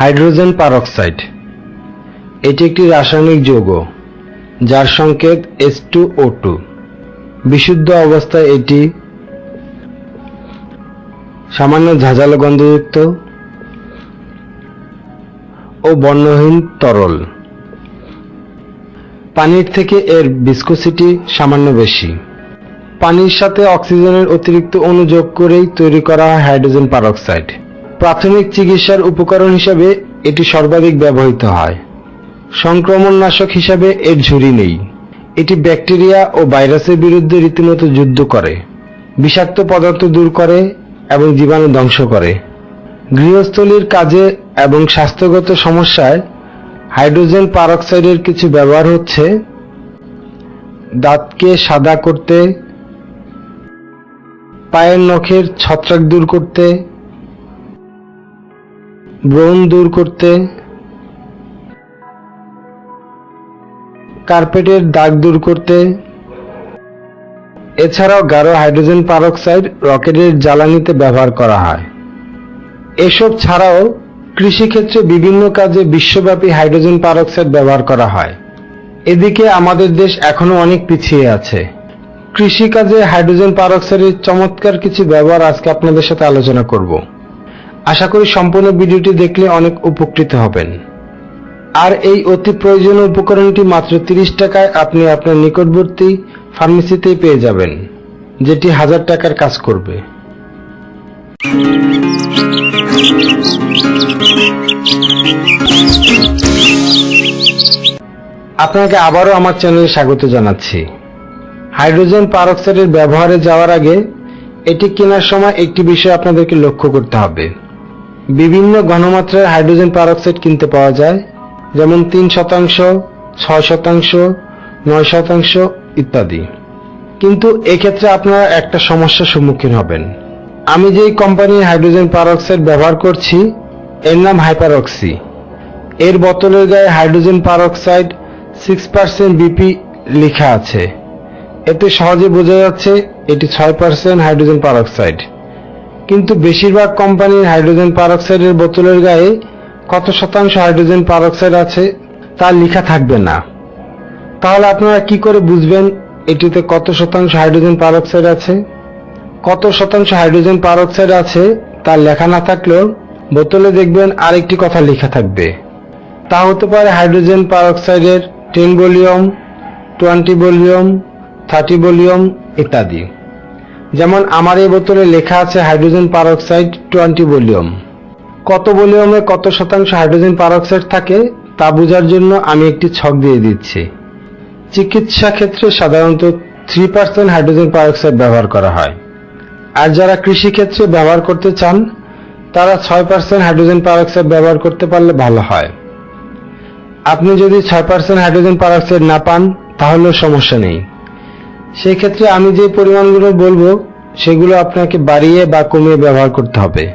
Hydrogen peroxide. এটি একটি রাসায়নিক যৌগ, যার সংকেত এস টু ও টু বিশুদ্ধ অবস্থায় এটি সামান্য ঝাঁঝালো গন্ধযুক্ত ও বর্ণহীন তরল। পানির থেকে এর ভিসকোসিটি সামান্য বেশি। পানির সাথে অক্সিজেনের অতিরিক্ত অণু যোগ করেই তৈরি করা হয় হাইড্রোজেন পারক্সাইড। প্রাথমিক চিকিৎসার উপকরণ হিসাবে এটি সর্বাধিক ব্যবহৃত হয়। সংক্রমণনাশক হিসাবে এর ঝুরি নেই। এটি ব্যাকটেরিয়া ও ভাইরাসের বিরুদ্ধে রীতিমতো যুদ্ধ করে, বিষাক্ত পদার্থ দূর করে এবং জীবাণু ধ্বংস করে। গৃহস্থলীর কাজে এবং স্বাস্থ্যগত সমস্যায় হাইড্রোজেন পারক্সাইডের কিছু ব্যবহার হচ্ছে। দাঁতকে সাদা করতে, পায়ের নখের ছত্রাক দূর করতে ব্রণ দূর করতে, কার্পেটের দাগ দূর করতে, এছাড়াও গাঢ় হাইড্রোজেন পারক্সাইড রকেটের জ্বালানিতে ব্যবহার করা হয়। এসব ছাড়াও কৃষিক্ষেত্রে বিভিন্ন কাজে বিশ্বব্যাপী হাইড্রোজেন পারক্সাইড ব্যবহার করা হয়। এদিকে আমাদের দেশ এখনও অনেক পিছিয়ে আছে। কৃষিকাজে হাইড্রোজেন পারক্সাইডের চমৎকার কিছু ব্যবহার আজকে আপনাদের সাথে আলোচনা করব। আশা করি সম্পূর্ণ ভিডিওটি দেখলে অনেক উপকৃত হবেন। আর এই অতি প্রয়োজনীয় উপকরণটি মাত্র তিরিশ টাকায় আপনি আপনার নিকটবর্তী ফার্মেসিতেই পেয়ে যাবেন, যেটি হাজার টাকার কাজ করবে। আপনাকে আবারও আমার চ্যানেলে স্বাগত জানাচ্ছি। হাইড্রোজেন পারক্সাইডের ব্যবহারে যাওয়ার আগে এটি কেনার সময় একটি বিষয় আপনাদেরকে লক্ষ্য করতে হবে। বিভিন্ন ঘনমাত্রার হাইড্রোজেন পারক্সাইড কিনতে পাওয়া যায়, যেমন তিন শতাংশ, ছয় শতাংশ, নয় শতাংশ ইত্যাদি। কিন্তু এক্ষেত্রে আপনারা একটা সমস্যার সম্মুখীন হবেন। আমি যেই কোম্পানির হাইড্রোজেন পারক্সাইড ব্যবহার করছি, এর নাম হাইপারক্সি। এর বোতলের গায়ে hydrogen peroxide six percent BP লেখা আছে। এতে সহজে বোঝা যাচ্ছে এটি ছয় পার্সেন্ট হাইড্রোজেন পারক্সাইড কিন্তু বেশিরভাগ কোম্পানির হাইড্রোজেন পারক্সাইডের বোতলের গায়ে কত শতাংশ হাইড্রোজেন পারক্সাইড আছে তা লেখা থাকবে না। তাহলে আপনারা কি করে বুঝবেন এটিতে কত শতাংশ হাইড্রোজেন পারক্সাইড আছে? কত শতাংশ হাইড্রোজেন পারক্সাইড আছে তা লেখা না থাকলেও বোতলে দেখবেন আরেকটি কথা লেখা থাকবে। তা হতে পারে hydrogen পারক্সাইডের ten volume, twenty volume, thirty volume ইত্যাদি। যেমন আমার এই বোতলে লেখা আছে হাইড্রোজেন পারক্সাইড টোয়েন্টি ভলিউম। কত ভলিউমে কত শতাংশ হাইড্রোজেন পারক্সাইড থাকে, তা বোঝার জন্য আমি একটি ছক দিয়ে দিচ্ছি। চিকিৎসা ক্ষেত্রে সাধারণত থ্রি পার্সেন্ট হাইড্রোজেন পারক্সাইড ব্যবহার করা হয়। আর যারা কৃষি ক্ষেত্রে ব্যবহার করতে চান, তারা ছয় পার্সেন্ট হাইড্রোজেন পারক্সাইড ব্যবহার করতে পারলে ভালো হয়। আপনি যদি ছয় পার্সেন্ট হাইড্রোজেন পারক্সাইড না পান, তাহলেও সমস্যা নেই। সেই ক্ষেত্রে আমি যে পরিমাণগুলো বলব, সেগুলো আপনাকে বাড়িয়ে বা কমিয়ে ব্যবহার করতে হবে।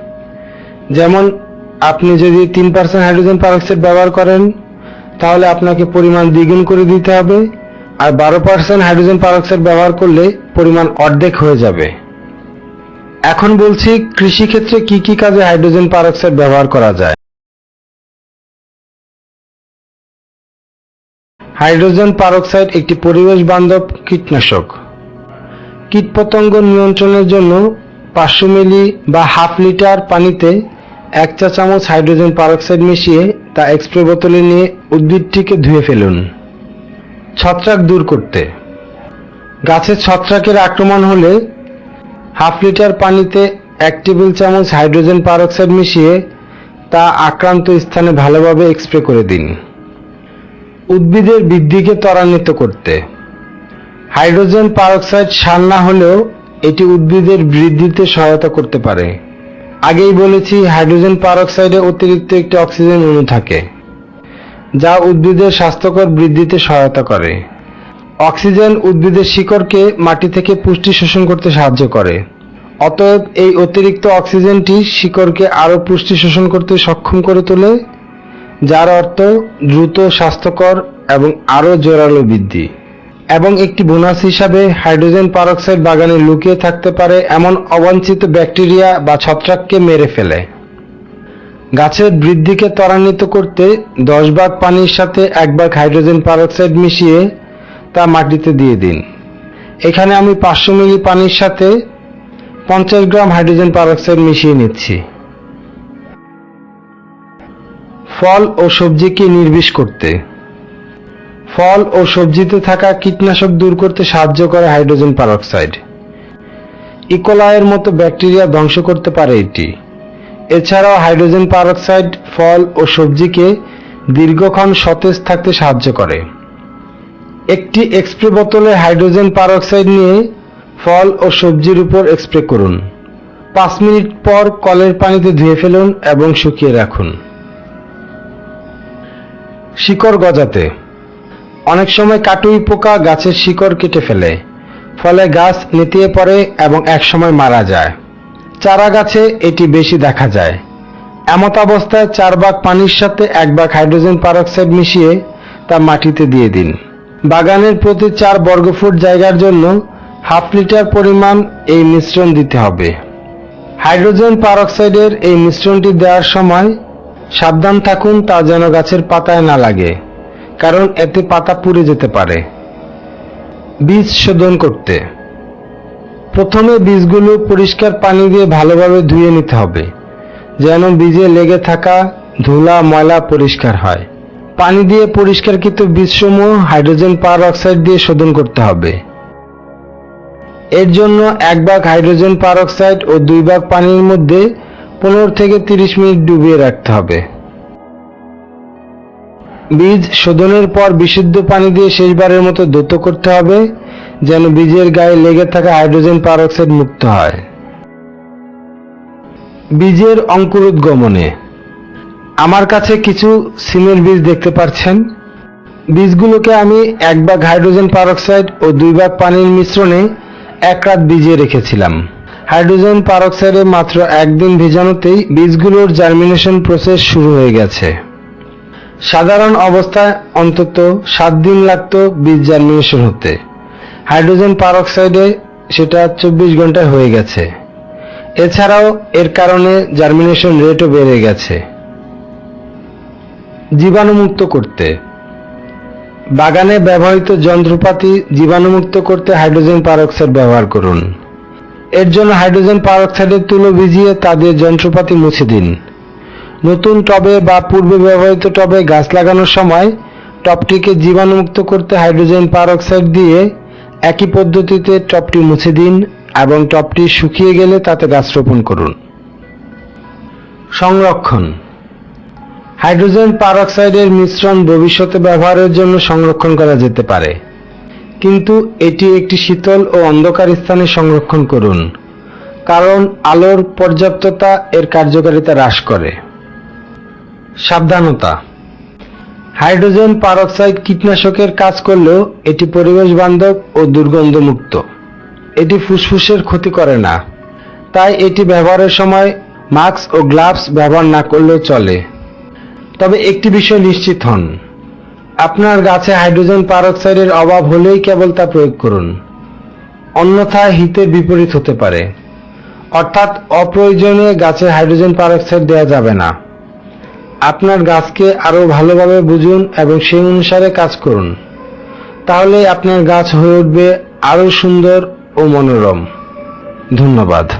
যেমন, আপনি যদি তিন পার্সেন্ট হাইড্রোজেন পারক্সাইড ব্যবহার করেন, তাহলে আপনাকে পরিমাণ দ্বিগুণ করে দিতে হবে, আর বারো পার্সেন্ট হাইড্রোজেন পারক্সাইড ব্যবহার করলে পরিমাণ অর্ধেক হয়ে যাবে। এখন বলছি, কৃষিক্ষেত্রে কি কি কাজে হাইড্রোজেন পারক্সাইড ব্যবহার করা যায়? হাইড্রোজেন পারক্সাইড একটি পরিবেশ বান্ধব কীটনাশক। কীটপতঙ্গ নিয়ন্ত্রণের জন্য পাঁচশো মিলি বা হাফ লিটার পানিতে এক চা চামচ হাইড্রোজেন পারক্সাইড মিশিয়ে তা এক্সপ্রে বোতলে নিয়ে উদ্ভিদটিকে ধুয়ে ফেলুন। ছত্রাক দূর করতে। গাছের ছত্রাকের আক্রমণ হলে হাফ লিটার পানিতে এক টেবিল চামচ হাইড্রোজেন পারক্সাইড মিশিয়ে তা আক্রান্ত স্থানে ভালোভাবে এক্সপ্রে করে দিন। উদ্ভিদের বৃদ্ধিকে ত্বরান্বিত করতে। হাইড্রোজেন পারক্সাইড সার না হলেও এটি উদ্ভিদের বৃদ্ধিতে সহায়তা করতে পারে। আগেই বলেছি, হাইড্রোজেন পারক্সাইডে অতিরিক্ত একটি অক্সিজেন অণু থাকে, যা উদ্ভিদের স্বাস্থ্যকর বৃদ্ধিতে সহায়তা করে। অক্সিজেন উদ্ভিদের শিকড়কে মাটি থেকে পুষ্টি শোষণ করতে সাহায্য করে। অতএব এই অতিরিক্ত অক্সিজেনটি শিকড়কে আরও পুষ্টি শোষণ করতে সক্ষম করে তোলে। যার অর্থ দ্রুত, স্বাস্থ্যকর এবং আরও জোরালো বৃদ্ধি। এবং একটি বোনাস হিসাবে হাইড্রোজেন পারক্সাইড বাগানে লুকিয়ে থাকতে পারে এমন অবাঞ্ছিত ব্যাকটেরিয়া বা ছত্রাককে মেরে ফেলে। গাছের বৃদ্ধিকে ত্বরান্বিত করতে দশ ভাগ পানির সাথে এক ভাগ হাইড্রোজেন পারক্সাইড মিশিয়ে তা মাটিতে দিয়ে দিন। এখানে আমি পাঁচশো মিলি পানির সাথে পঞ্চাশ গ্রাম হাইড্রোজেন পারঅক্সাইড মিশিয়ে নিচ্ছি। ফল ও সবজিকে নির্বিষ করতে। ফল ও সবজিতে থাকা কীটনাশক দূর করতে সাহায্য করে হাইড্রোজেন পারঅক্সাইড ইকোলায়ের মতো ব্যাকটেরিয়া ধ্বংস করতে পারে এটি। এছাড়াও হাইড্রোজেন পারঅক্সাইড ফল ও সবজিকে দীর্ঘক্ষণ সতেজ থাকতে সাহায্য করে। একটি এক্সপ্রে বোতলে হাইড্রোজেন পারঅক্সাইড নিয়ে ফল ও সবজির উপর এক্সপ্রে করুন। পাঁচ মিনিট পর কলের পানিতে ধুয়ে ফেলুন এবং শুকিয়ে রাখুন। শিকড় গজাতে। অনেক সময় কাটুই পোকা গাছের শিকড় কেটে ফেলে, ফলে গাছ নেতিয়ে পড়ে এবং একসময় মারা যায়। চারা গাছে এটি বেশি দেখা যায়। এমত অবস্থায় চার ভাগ পানির সাথে এক ভাগ হাইড্রোজেন পারঅক্সাইড মিশিয়ে তা মাটিতে দিয়ে দিন। বাগানের প্রতি চার বর্গফুট জায়গার জন্য হাফ লিটার পরিমাণ এই মিশ্রণ দিতে হবে। হাইড্রোজেন পারঅক্সাইডের এই মিশ্রণটি দেওয়ার সময় সাবধান থাকুন, তা যেন গাছের পাতায় না লাগে, কারণ এতে পাতা পুড়ে যেতে পারে। বীজ শোধন করতে। প্রথমে বীজগুলো পরিষ্কার পানি দিয়ে ভালোভাবে ধুয়ে নিতে হবে, যেন বীজে লেগে থাকা ধুলা, ময়লা পরিষ্কার হয়। পানি দিয়ে পরিষ্কারকৃত বীজসমূহ হাইড্রোজেন পার অক্সাইড দিয়ে শোধন করতে হবে। এর জন্য এক ভাগ হাইড্রোজেন পার অক্সাইড ও দুই ভাগ পানির মধ্যে পনেরো থেকে তিরিশ মিনিট ডুবিয়ে রাখতে হবে। বীজ শোধনের পর বিশুদ্ধ পানি দিয়ে শেষবারের মতো দ্রুত করতে হবে, যেন বীজের গায়ে লেগে থাকা হাইড্রোজেন পারক্সাইড মুক্ত হয়। বীজের অঙ্কুরোদ্গমনে। আমার কাছে কিছু সিমের বীজ দেখতে পাচ্ছেন। বীজগুলোকে আমি এক ভাগ হাইড্রোজেন পারঅক্সাইড ও দুই ভাগ পানির মিশ্রণে এক রাত ভিজিয়ে রেখেছিলাম। হাইড্রোজেন পারক্সাইডে মাত্র একদিন ভেজানোতেই বীজগুলোর জার্মিনেশন প্রসেস শুরু হয়ে গেছে। সাধারণ অবস্থায় অন্তত সাত দিন লাগতো বীজ জার্মিনেশন হতে। হাইড্রোজেন পারঅক্সাইডে সেটা চব্বিশ ঘন্টায় হয়ে গেছে। এছাড়াও এর কারণে জার্মিনেশন রেটও বেড়ে গেছে। জীবাণুমুক্ত করতে। বাগানে ব্যবহৃত যন্ত্রপাতি জীবাণুমুক্ত করতে হাইড্রোজেন পারক্সাইড ব্যবহার করুন। এর জন্য হাইড্রোজেন পারঅক্সাইডের তুলো ভিজিয়ে তাদের যন্ত্রপাতি মুছে দিন। নতুন টবে বা পূর্বে ব্যবহৃত টবে গাছ লাগানোর সময় টবটিকে জীবাণুমুক্ত করতে হাইড্রোজেন পারঅক্সাইড দিয়ে একই পদ্ধতিতে টবটি মুছে দিন এবং টবটি শুকিয়ে গেলে তাতে গাছ রোপণ করুন। সংরক্ষণ। হাইড্রোজেন পারঅক্সাইডের মিশ্রণ ভবিষ্যতে ব্যবহারের জন্য সংরক্ষণ করা যেতে পারে। কিন্তু এটি একটি শীতল ও অন্ধকার স্থানে সংরক্ষণ করুন, কারণ আলোর পর্যাপ্ততা এর কার্যকারিতা হ্রাস করে। সাবধানতা। হাইড্রোজেন পারক্সাইড কীটনাশকের কাজ করলেও এটি পরিবেশ বান্ধব ও দুর্গন্ধমুক্ত। এটি ফুসফুসের ক্ষতি করে না, তাই এটি ব্যবহারের সময় মাস্ক ও গ্লাভস ব্যবহার না করলেও চলে। তবে একটি বিষয় নিশ্চিত হন আপনার গাছে হাইড্রোজেন পারঅক্সাইডের অভাব হলেই কেবল তা প্রয়োগ করুন। অন্যথায় হিতের বিপরীত হতে পারে। অর্থাৎ অপ্রয়োজনীয় গাছে হাইড্রোজেন পারঅক্সাইড দেওয়া যাবে না। আপনার গাছকে আরও ভালোভাবে বুঝুন এবং সেই অনুসারে কাজ করুন। তাহলে আপনার গাছ হয়ে উঠবে আরও সুন্দর ও মনোরম। ধন্যবাদ।